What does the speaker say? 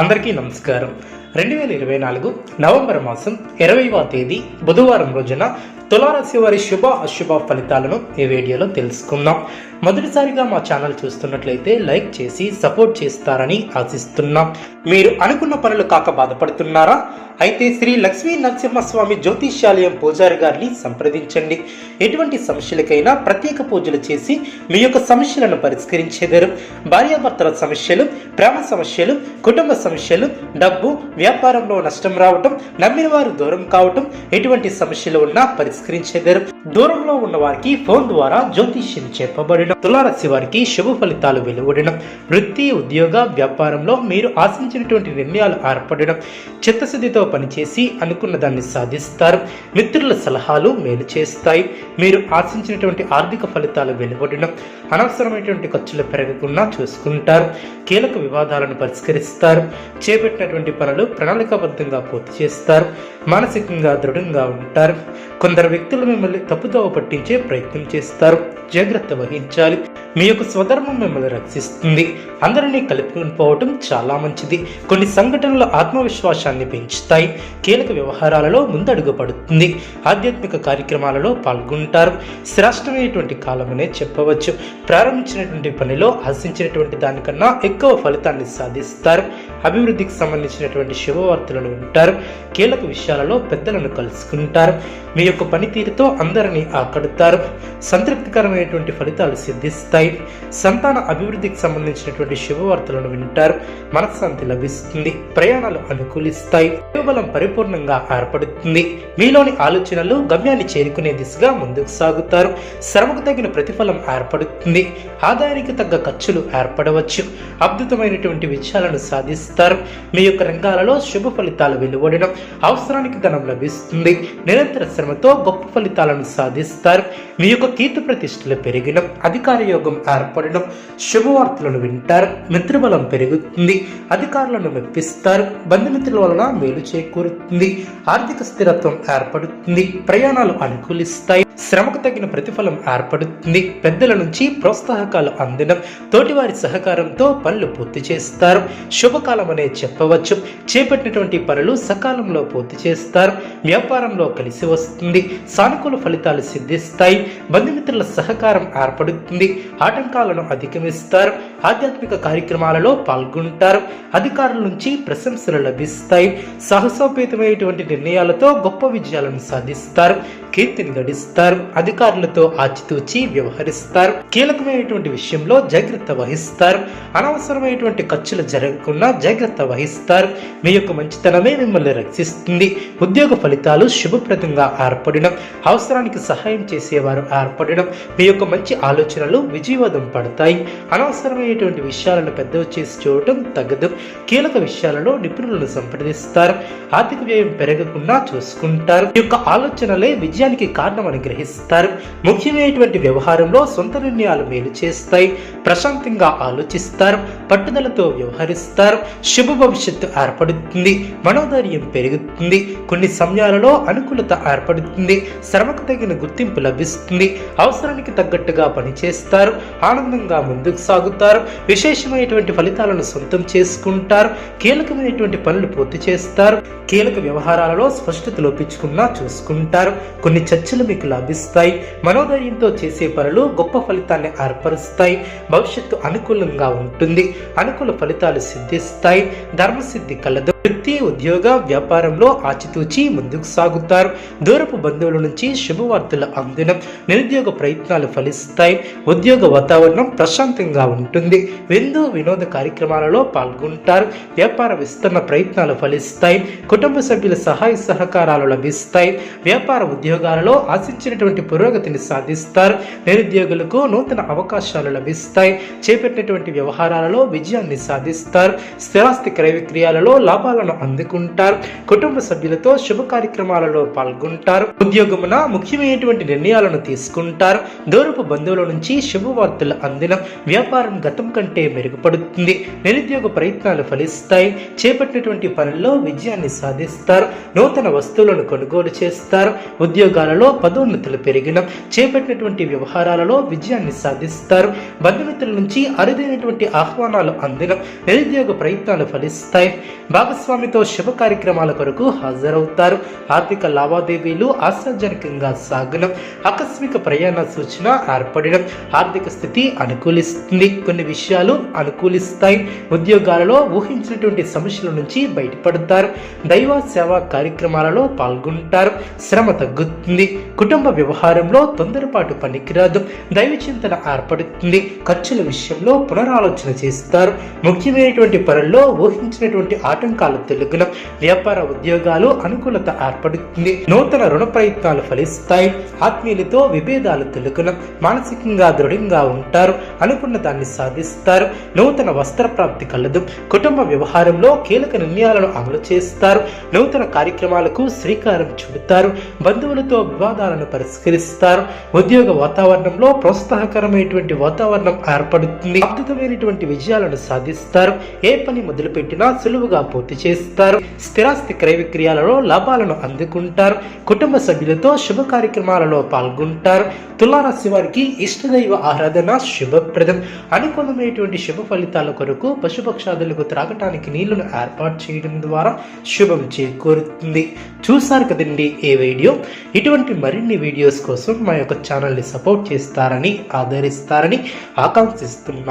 అందరికీ నమస్కారం. రెండు వేల ఇరవై నాలుగు నవంబర్ మాసం ఇరవైవ తేదీ బుధవారం రోజున తులారాశి వారి శుభ అశుభ ఫలితాలను ఈ వీడియోలో తెలుసుకుందాం. మొదటిసారిగా మా ఛానల్ చూస్తున్నట్లయితే లైక్ చేసి సపోర్ట్ చేస్తారని ఆశిస్తున్నాం. మీరు అనుకున్న పనులు కాక బాధపడుతున్నారా? అయితే శ్రీ లక్ష్మీ నరసింహస్వామి జ్యోతిష్యాలయం పూజారి గారిని సంప్రదించండి. ఎటువంటి సమస్యలకైనా ప్రత్యేక పూజలు చేసి మీ యొక్క సమస్యలను పరిష్కరించేదారు. భార్యాభర్తల సమస్యలు ప్రేమ సమస్యలు కుటుంబ సమస్యలు డబ్బు వ్యాపారంలో నష్టం రావటం నమ్మిన వారు దూరం కావటం ఎటువంటి సమస్యలు ఉన్నా పరిష్కరించేదారు. దూరంలో ఉన్న వారికి ఫోన్ ద్వారా జ్యోతిష్యం చెప్పబడిన. తులారాశి వారికి శుభ ఫలితాలు వెలువడడం వృత్తి ఉద్యోగ వ్యాపారంలో మీరు ఆశించినటువంటి నిర్ణయాలు ఏర్పడడం చిత్తశుద్ధితో పనిచేసి అనుకున్న దాన్ని సాధిస్తారు. మిత్రుల సలహాలు మేలు చేస్తాయి. మీరు ఆశించినటువంటి ఆర్థిక ఫలితాలు వెలువడడం అనవసరమైనటువంటి ఖర్చులు పెరగకుండా చూసుకుంటారు. కీలక వివాదాలను పరిష్కరిస్తారు. చేపట్టినటువంటి పనులు ప్రణాళికాబద్ధంగా పూర్తి చేస్తారు. మానసికంగా దృఢంగా ఉంటారు. కొందరు వ్యక్తులు మిమ్మల్ని తప్పుదోవ పట్టించే ప్రయత్నం చేస్తారు. జాగ్రత్త వహించారు వహించాలి మీ యొక్క స్వధర్మం మిమ్మల్ని రక్షిస్తుంది. అందరినీ కలుపుకొని పోవటం చాలా మంచిది. కొన్ని సంఘటనలు ఆత్మవిశ్వాసాన్ని పెంచుతాయి. కీలక వ్యవహారాలలో ముందడుగు పడుతుంది. ఆధ్యాత్మిక కార్యక్రమాలలో పాల్గొంటారు. శ్రేష్టమైనటువంటి కాలమనే చెప్పవచ్చు. ప్రారంభించినటువంటి పనిలో ఆశించినటువంటి దానికన్నా ఎక్కువ ఫలితాన్ని సాధిస్తారు. అభివృద్ధికి సంబంధించినటువంటి శుభవార్తలను వింటారు కీలక విషయాలలో పెద్దలను కలుసుకుంటారు మీ యొక్క పనితీరుతో అందరినీ ఆకడుతారు సంతృప్తికరమైనటువంటి ఫలితాలు సిద్ధిస్తాయి సంతాన అభివృద్ధికి సంబంధించినటువంటి శుభవార్తలను వింటారు మనశ్శాంతి లభిస్తుంది ప్రయాణాలు అనుకూలిస్తాయి బలం పరిపూర్ణంగా ఏర్పడుతుంది మీలోని ఆలోచనలు గమ్యాన్ని చేరుకునే దిశగా ముందుకు సాగుతారు శ్రమకు తగిన ప్రతిఫలం ఏర్పడుతుంది ఆదాయానికి తగ్గ ఖర్చులు ఏర్పడవచ్చు అద్భుతమైనటువంటి విజయాలను సాధిస్తారు. మీ యొక్క రంగాలలో శుభ ఫలితాలు వెలువడడం అవసరానికి ధనం లభిస్తుంది. నిరంతర శ్రమతో గొప్ప ఫలితాలను సాధిస్తారు. మీ యొక్క కీర్తి ప్రతిష్టలు పెరిగడం అధికార యోగం ఏర్పడడం శుభవార్తలను వింటారు. మిత్రబలం పెరుగుతుంది. అధికారులను మెప్పిస్తారు. బంధుమిత్రుల వలన మేలు చేకూరుతుంది. ఆర్థిక స్థిరత్వం ఏర్పడుతుంది. ప్రయాణాలు అనుకూలిస్తాయి. శ్రమకు తగిన ప్రతిఫలం ఏర్పడుతుంది. పెద్దల నుంచి ప్రోత్సాహకాలు అందడం తోటివారి సహకారంతో పనులు పూర్తి చేస్తారు. శుభకాల సకాలమనే చెప్పవచ్చు. చేపట్టినటువంటి పనులు సకాలంలో పూర్తి చేస్తారు. వ్యాపారంలో కలిసి వస్తుంది. సానుకూల ఫలితాలు సిద్ధిస్తాయి. బంధుమిత్రుల సహకారం ఏర్పడుతుంది. ఆటంకాలను అధిగమిస్తారు. ఆధ్యాత్మిక కార్యక్రమాలలో పాల్గొంటారు. అధికారుల నుంచి ప్రశంసలు లభిస్తాయి. సాహసోపేతమైనటువంటి నిర్ణయాలతో గొప్ప విజయాలను సాధిస్తారు. కీర్తిని గడిస్తారు అధికారులతో ఆచితూచి వ్యవహరిస్తారు. కీలకమైనటువంటి విషయంలో జాగ్రత్త వహిస్తారు. అనవసరమైనటువంటి ఖర్చులు జరగకుండా జాగ్రత్త వహిస్తారు. మీ యొక్క మంచితనమే మిమ్మల్ని రక్షిస్తుంది. ఉద్యోగ ఫలితాలు శుభప్రదంగా ఏర్పడడం అవసరానికి సహాయం చేసేవారు ఏర్పడడం మీ యొక్క మంచి ఆలోచనలు విజయవాదం పడతాయి. అనవసరమైన అనేటువంటి విషయాలను పెద్దవి చేసి చూడటం తగ్గదు. కీలక విషయాలలో నిపుణులను సంప్రదిస్తారు. ఆర్థిక వ్యయం పెరగకుండా చూసుకుంటారు. ఈ యొక్క ఆలోచనలే విజయానికి కారణమని గ్రహిస్తారు. ముఖ్యమైనటువంటి వ్యవహారంలో సొంత నిర్ణయాలు మేలు చేస్తాయి. ప్రశాంతంగా ఆలోచిస్తారు. పట్టుదలతో వ్యవహరిస్తారు. శుభ భవిష్యత్తు ఏర్పడుతుంది. మనోధైర్యం పెరుగుతుంది. కొన్ని సమయాలలో అనుకూలత ఏర్పడుతుంది. శ్రమకు తగిన గుర్తింపు లభిస్తుంది. అవసరానికి తగ్గట్టుగా పనిచేస్తారు. ఆనందంగా ముందుకు సాగుతారు. విశేషమైనటువంటి ఫలితాలను సొంతం చేసుకుంటారు. కీలకమైనటువంటి పనులు పూర్తి చేస్తారు. కీలక వ్యవహారాలలో స్పష్టత లోపించుకున్నా చూసుకుంటారు. కొన్ని చర్చలు మీకు లభిస్తాయి. మనోధైర్యంతో చేసే పనులు గొప్ప ఫలితాన్ని ఏర్పరుస్తాయి. భవిష్యత్తు అనుకూలంగా ఉంటుంది. అనుకూల ఫలితాలు సిద్ధిస్తాయి. ధర్మసిద్ధి కలదు. వృత్తి ఉద్యోగ వ్యాపారంలో ఆచితూచి ముందుకు సాగుతారు. దూరపు బంధువుల నుంచి శుభవార్తలు అందడం నిరుద్యోగ ప్రయత్నాలు ఫలిస్తాయి. ఉద్యోగ వాతావరణం ప్రశాంతంగా ఉంటుంది. విందు వినోద కార్యక్రమాలలో పాల్గొంటారు. వ్యాపార విస్తరణ ప్రయత్నాలు ఫలిస్తాయి. కుటుంబ సభ్యుల సహాయ సహకారాలు లభిస్తాయి. వ్యాపార ఉద్యోగాలలో ఆశించినటువంటి పురోగతిని సాధిస్తారు. నిరుద్యోగులకు నూతన అవకాశాలు లభిస్తాయి. చేపట్టినటువంటి వ్యవహారాలలో విజయాన్ని సాధిస్తారు. స్థిరాస్తి క్రయ విక్రయాలలో లాభాలు లాభాలను అందుకుంటారు. కుటుంబ సభ్యులతో శుభ కార్యక్రమాలలో పాల్గొంటారు. ఉద్యోగమున ముఖ్యమైనటువంటి నిర్ణయాలను తీసుకుంటారు. దూరపు బంధువుల నుంచి శుభవార్తలు అందిన. వ్యాపారం గతం కంటే మెరుగుపడుతుంది. నిరుద్యోగ ప్రయత్నాలు ఫలిస్తాయి. చేపట్టినటువంటి పనుల్లో విజయాన్ని సాధిస్తారు. నూతన వస్తువులను కొనుగోలు చేస్తారు. ఉద్యోగాలలో పదోన్నతులు పెరిగిన. చేపట్టినటువంటి వ్యవహారాలలో విజయాన్ని సాధిస్తారు. బంధుమిత్రుల నుంచి అరుదైనటువంటి ఆహ్వానాలు అందిన. నిరుద్యోగ ప్రయత్నాలు ఫలిస్తాయి. భాగస్వామితో శుభ కార్యక్రమాల కొరకు హాజరవుతారు. ఆర్థిక లావాదేవీలు ఆశాజనకంగా సాగడం ఆకస్మిక ప్రయాణ సూచన ఏర్పడడం ఆర్థిక స్థితి అనుకూలిస్తుంది. కొన్ని విషయాలు అనుకూలిస్తాయి. ఉద్యోగాలలో ఊహించినటువంటి సమస్యల నుంచి బయటపడతారు. దైవ సేవా కార్యక్రమాలలో పాల్గొంటారు. శ్రమ తగ్గుతుంది. కుటుంబ వ్యవహారంలో తొందరపాటు పనికిరాదు. దైవ చింతన ఏర్పడుతుంది. ఖర్చుల విషయంలో పునరాలోచన చేస్తారు. ముఖ్యమైనటువంటి పనుల్లో ఊహించినటువంటి ఆటంకాలు తెలుగున వ్యాపార ఉద్యోగాలు అనుకూలత ఏర్పడుతుంది. నూతన రుణ ప్రయత్నాలు ఫలిస్తాయి. ఆత్మీయులతో విభేదాలు తెలుగున మానసికంగా దృఢంగా ఉంటారు. అనుకున్న దాన్ని సాధిస్తారు. నూతన వస్త్ర ప్రాప్తి కలదు. కుటుంబ వ్యవహారంలో కీలక నిర్ణయాలను అమలు చేస్తారు. నూతన కార్యక్రమాలకు శ్రీకారం చుడతారు. బంధువులతో వివాదాలను పరిష్కరిస్తారు. ఉద్యోగ వాతావరణంలో ప్రోత్సాహకరమైనటువంటి వాతావరణం ఏర్పడుతుంది. అద్భుతమైనటువంటి విజయాలను సాధిస్తారు. ఏ పని మొదలుపెట్టినా సులువుగా పూర్తి చేస్తారు. స్థిరాస్తి క్రయ విక్రయాలలో లాభాలను అందుకుంటారు. కుటుంబ సభ్యులతో శుభ కార్యక్రమాలలో పాల్గొంటారు. తులారాశి వారికి ఇష్టదైవ ఆరాధన శుభప్రదం. అనుకూలమైనటువంటి శుభ ఫలితాల కొరకు పశుపక్షాదులకు త్రాగటానికి నీళ్ళను ఏర్పాటు చేయడం ద్వారా శుభం చేకూరుతుంది. చూసారు కదండి ఏ వీడియో? ఇటువంటి మరిన్ని వీడియోస్ కోసం మా యొక్క ఛానల్ని సపోర్ట్ చేస్తారని ఆదరిస్తారని ఆకాంక్షిస్తున్నాం.